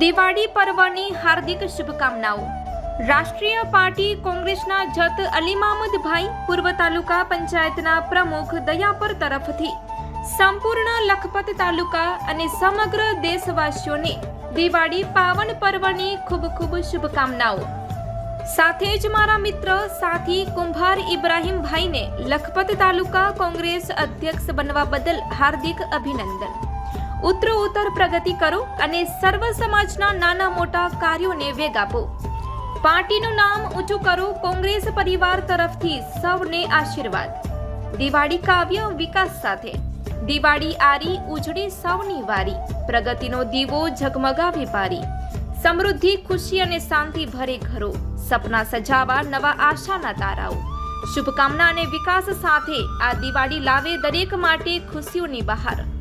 દિવાળી પર્વની હાર્દિક શુભકામનાઓ. રાષ્ટ્રીય પાર્ટી કોંગ્રેસના જત અલીમામદભાઈ પૂર્વ તાલુકા પંચાયતના પ્રમુખ દયાપર તરફથી સંપૂર્ણ લખપત તાલુકા અને સમગ્ર દેશવાસીઓને દિવાળી પાવન પર્વની ખૂબ ખૂબ શુભકામનાઓ. સાથે જ મારા મિત્ર સાથી કુંભાર ઇબ્રાહીમભાઈને લખપત તાલુકા કોંગ્રેસ અધ્યક્ષ બનવા બદલ હાર્દિક અભિનંદન. ઉત્તરો ઉત્તર પ્રગતિ કરો અને સર્વ સમાજના નાના મોટા કાર્યોને વેગ આપો. પાર્ટીનું નામ ઊંચું કરો કોંગ્રેસ પરિવાર તરફથી સૌને આશીર્વાદ. દિવાળી કાવ્ય વિકાસ સાથે. દિવાળી આરી ઉજળી સૌની વારી. પ્રગતિનો દીવો ઝગમગાવે પારી. સમૃદ્ધિ, ખુશી અને શાંતિ ભરે ઘરો. સપના સજાવા નવા આશાના તારાઓ. શુભકામના અને વિકાસ સાથે આ દિવાળી લાવે દરેક માટે ખુશીઓની બહાર.